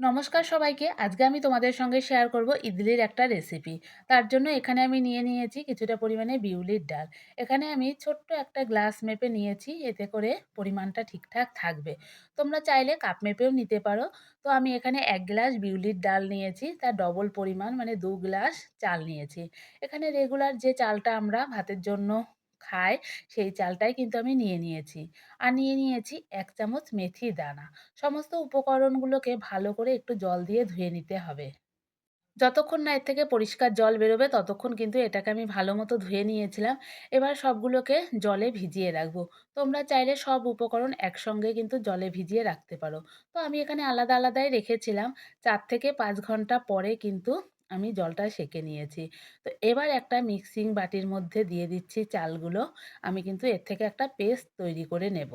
নমস্কার সবাইকে। আজকে আমি তোমাদের সঙ্গে শেয়ার করব ইডলির একটা রেসিপি তার জন্য এখানে আমি নিয়ে নিয়েছি কিছুটা পরিমাণে বিউলির ডাল। এখানে আমি ছোট্ট একটা গ্লাস মেপে নিয়েছি, এতে করে পরিমাণটা ঠিকঠাক থাকবে। তোমরা চাইলে কাপ মেপেও নিতে পারো। তো আমি এখানে এক গ্লাস বিউলির ডাল নিয়েছি, তার ডবল পরিমাণ মানে দু গ্লাস চাল নিয়েছি। এখানে রেগুলার যে চালটা আমরা ভাতের জন্য খাই সেই চালটাই কিন্তু আমি নিয়ে নিয়েছি। আর নিয়ে নিয়েছি এক চামচ মেথি দানা। সমস্ত উপকরণগুলোকে ভালো করে একটু জল দিয়ে ধুয়ে নিতে হবে। যতক্ষণ না এর থেকে পরিষ্কার জল বেরোবে, ততক্ষণ কিন্তু এটাকে আমি ভালো মতো ধুয়ে নিয়েছিলাম। এবার সবগুলোকে জলে ভিজিয়ে রাখব। তোমরা চাইলে সব উপকরণ একসঙ্গে কিন্তু জলে ভিজিয়ে রাখতে পারো। তো আমি এখানে আলাদা আলাদাই রেখেছিলাম। চার থেকে পাঁচ ঘণ্টা পরে কিন্তু আমি জলটা সেঁকে নিয়েছি। তো এবার একটা মিক্সিং বাটির মধ্যে দিয়ে দিচ্ছি চালগুলো। আমি কিন্তু এর থেকে একটা পেস্ট তৈরি করে নেব।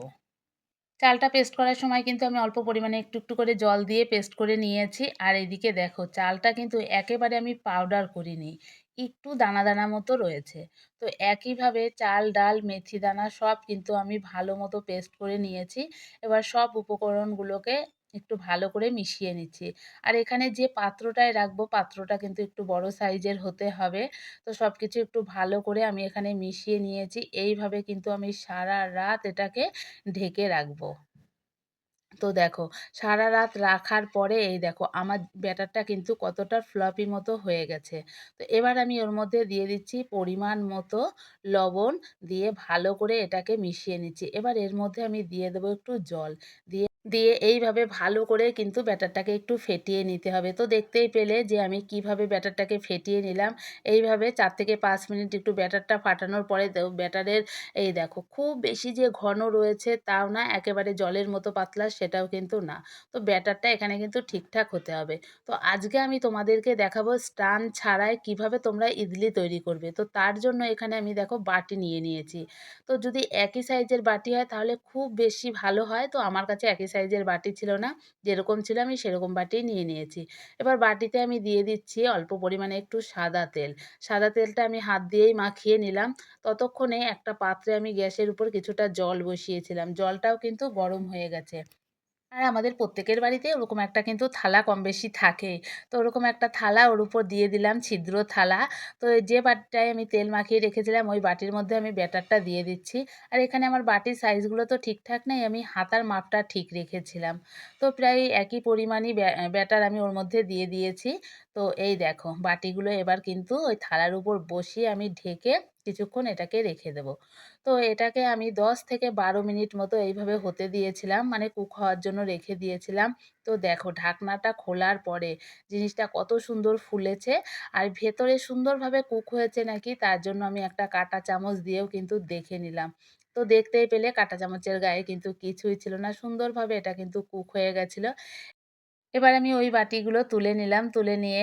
চালটা পেস্ট করার সময় কিন্তু আমি অল্প পরিমাণে একটু একটু করে জল দিয়ে পেস্ট করে নিয়েছি। আর এদিকে দেখো, চালটা কিন্তু একেবারে আমি পাউডার করিনি, একটু দানা দানা মতো রয়েছে। তো একইভাবে চাল, ডাল, মেথি, দানা সব কিন্তু আমি ভালো মতো পেস্ট করে নিয়েছি। এবার সব উপকরণগুলোকে একটু ভালো করে মিশিয়ে নিচ্ছি। আর এখানে যে পাত্রটায় রাখব, পাত্রটা কিন্তু একটু বড় সাইজের হতে হবে। তো সব কিছু একটু ভালো করে আমি এখানে মিশিয়ে নিয়েছি। এইভাবে কিন্তু আমি সারা রাত এটাকে ঢেকে রাখব। তো দেখো, সারা রাত রাখার পরে এই দেখো, আমার ব্যাটারটা কিন্তু কতটা ফ্লপি মতো হয়ে গেছে। তো এবার আমি ওর মধ্যে দিয়ে দিচ্ছি পরিমাণ মতো লবণ দিয়ে ভালো করে এটাকে মিশিয়ে নিচ্ছি। এবার এর মধ্যে আমি দিয়ে দেবো একটু জল। দিয়ে দিয়ে এইভাবে ভালো করে কিন্তু ব্যাটারটাকে একটু ফেটিয়ে নিতে হবে। তো দেখতেই পেলে যে আমি কীভাবে ব্যাটারটাকে ফেটিয়ে নিলাম। এইভাবে চার থেকে পাঁচ মিনিট একটু ব্যাটারটা ফাটানোর পরে ব্যাটারের এই দেখো খুব বেশি যে ঘন রয়েছে তাও না, একেবারে জলের মতো পাতলা সেটাও কিন্তু না। তো ব্যাটারটা এখানে কিন্তু ঠিকঠাক হতে হবে। তো আজকে আমি তোমাদেরকে দেখাবো স্টান ছাড়াই কীভাবে তোমরা ইডলি তৈরি করবে। তো তার জন্য এখানে আমি দেখো বাটি নিয়ে নিয়েছি। তো যদি একই সাইজের বাটি হয় তাহলে খুব বেশি ভালো হয়। তো আমার কাছে একই সাইজের বাটি ছিল না, যেরকম ছিল আমি সেরকম বাটি নিয়ে নিয়েছি। এবার বাটিতে আমি দিয়ে দিচ্ছি অল্প পরিমাণে একটু সাদা তেল। সাদা তেলটা আমি হাত দিয়েই মাখিয়ে নিলাম। ততক্ষণে একটা পাত্রে আমি গ্যাসের উপর কিছুটা জল বসিয়েছিলাম। জলটাও কিন্তু গরম হয়ে গেছে। আর আমাদের প্রত্যেকের বাড়িতে ওরকম একটা কিন্তু থালা কম বেশি থাকে। তো ওরকম একটা থালা ওর উপর দিয়ে দিলাম ছিদ্র থালা। তো যে বাটিটায় আমি তেল মাখিয়ে রেখেছিলাম, ওই বাটির মধ্যে আমি ব্যাটারটা দিয়ে দিচ্ছি। আর এখানে আমার বাটির সাইজগুলো তো ঠিকঠাক নেই, আমি হাতার মাপটা ঠিক রেখেছিলাম। তো প্রায় একই পরিমাণই ব্যাটার আমি ওর মধ্যে দিয়ে দিয়েছি। তো এই দেখো বাটিগুলো এবার কিন্তু ওই থালার উপর বসিয়ে আমি ঢেকে কিছুক্ষণ এটাকে রেখে দেবো। তো এটাকে আমি দশ থেকে বারো মিনিট মতো এইভাবে হতে দিয়েছিলাম মানে কুক হওয়ার জন্য রেখে দিয়েছিলাম। তো দেখো ঢাকনাটা খোলার পরে জিনিসটা কত সুন্দর ফুলেছে আর ভেতরে সুন্দরভাবে কুক হয়েছে নাকি তার জন্য আমি একটা কাঁটা চামচ দিয়েও কিন্তু দেখে নিলাম। তো দেখতেই পেলে কাঁটা চামচের গায়ে কিন্তু কিছুই ছিল না, সুন্দরভাবে এটা কিন্তু কুক হয়ে গেছিল। এবার আমি ওই বাটিগুলো তুলে নিলাম, তুলে নিয়ে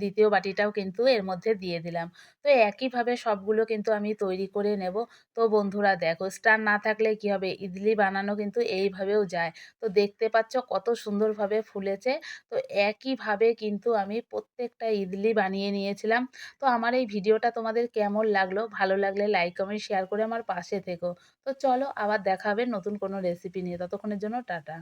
দ্বিতীয় বাটিটাও কিন্তু এর মধ্যে দিয়ে দিলাম। তো একইভাবে সবগুলো কিন্তু আমি তৈরি করে নেব। তো বন্ধুরা দেখো, স্টার না থাকলে কি হবে? ইডলি বানানো কিন্তু এইভাবেও যায়। তো দেখতে পাচ্ছ কত সুন্দরভাবে ফুলেছে। তো একইভাবে কিন্তু আমি প্রত্যেকটা ইডলি বানিয়ে নিয়েছিলাম। তো আমার এই ভিডিওটা তোমাদের কেমন লাগল? ভালো লাগলে লাইক কমেন্ট শেয়ার করে আমার পাশে থেকো। তো চলো আবার দেখা হবে নতুন কোনো রেসিপি নিয়ে। ততক্ষণের জন্য টাটা।